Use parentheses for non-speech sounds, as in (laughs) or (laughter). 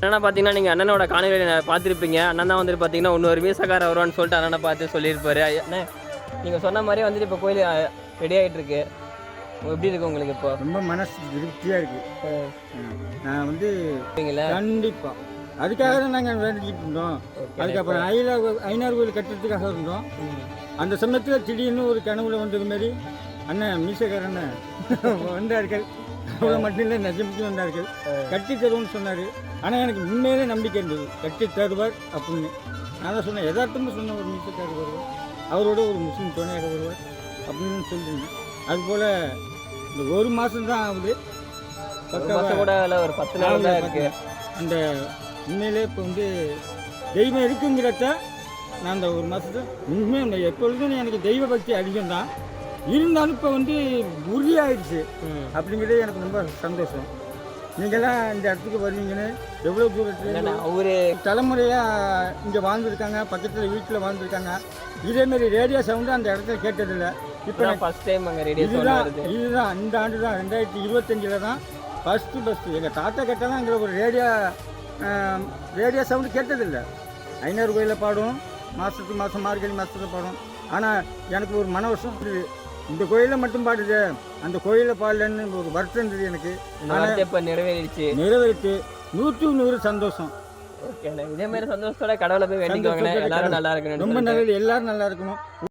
என்னென்னா பார்த்தீங்கன்னா நீங்கள் அண்ணனோட காணொலியை பார்த்துருப்பீங்க. அண்ணன் தான் வந்துட்டு பார்த்தீங்கன்னா இன்னொரு மீசக்கார வருவான்னு சொல்லிட்டு அண்ணனை பார்த்து சொல்லியிருப்பாரு. அண்ணே நீங்கள் சொன்ன மாதிரியே வந்துட்டு இப்போ கோயில் ரெடி ஆகிட்டு இருக்கு எப்படி இருக்கு உங்களுக்கு இப்போ? ரொம்ப மனசு திருப்தியாக இருக்கு. நான் வந்து கண்டிப்பாக அதுக்காக தான் நாங்கள் வேண்டிக்கிட்டு இருந்தோம். அதுக்கப்புறம் ஐநா ஐநாறு கோயில் கட்டுறதுக்காக இருந்தோம். அந்த சமயத்தில் திடீர்னு ஒரு கனவுல வந்தது மாதிரி அண்ணன் மீசக்காரண்ண (laughs) வந்தார்கள். அவ்வளோ மட்டும் இல்லை நிஜமுக்கு வந்தார்கள் கட்டி தருவோம்னு சொன்னார். ஆனால் எனக்கு உண்மையிலே நம்பிக்கை இருந்தது. கட்டி தருவார் அப்படின்னு. நான் தான் சொன்னேன் யதார்த்தமாக சொன்ன ஒரு மீசக்காரர் வருவார் அவரோட ஒரு முஸ்லீம் துணையாக வருவார் அப்படின்னு சொல்லியிருந்தேன் அதுபோல் இந்த ஒரு மாதம் தான் ஆகுது. மாதம் கூட ஒரு பத்து நாள் தான் அந்த உண்மையிலே இப்போ வந்து தெய்வம் இருக்குங்கிறத நான் அந்த ஒரு மாதத்தை உண்மையாக எப்பொழுதும் எனக்கு தெய்வ பக்தி அதிகம் தான் இருந்தாலும் இப்போ வந்து உறுதியாயிடுச்சு. அப்படிங்கிறது எனக்கு ரொம்ப சந்தோஷம். நீங்கள்லாம் இந்த இடத்துக்கு வருவீங்கன்னு எவ்வளோ தூரத்தில் அவரு தலைமுறையாக இங்கே வாழ்ந்துருக்காங்க பக்கத்தில் வீட்டில் வாழ்ந்துருக்காங்க. இதேமாரி ரேடியோ சவுண்டு அந்த இடத்துல கேட்டதில்லை. இப்போ இப்போ ஃபர்ஸ்ட் டைம் அங்கே ரெடி இதுதான் இதுதான் இந்த ஆண்டு தான் ரெண்டாயிரத்தி இருபத்தஞ்சில் தான் ஃபஸ்ட்டு ஃபஸ்ட்டு எங்கள் தாத்தா கேட்டால் தான் எங்களை ஒரு ரேடியோ ரேடியோ சவுண்டு கேட்டதில்லை. ஐநூறு கோயிலில் பாடும் மாதத்துக்கு மாதம் மார்கழி மாதத்தில் பாடும். ஆனால் எனக்கு ஒரு மன வருஷம் இந்த கோயிலில் மட்டும் பாடுது. அந்த கோயிலில் பாடலன்னு ஒரு வருத்தம் இருந்தது எனக்கு. இப்போ நிறைவேறிடுச்சு. நிறைவேறிட்டு நூற்றுக்கு நூறு சந்தோஷம். இதே மாதிரி சந்தோஷத்தோட கடவுளை போய் வேண்டிக்கோங்க எல்லாரும் நல்லா இருக்கணும் ரொம்ப நல்லது. எல்லாரும் நல்லா இருக்கணும்.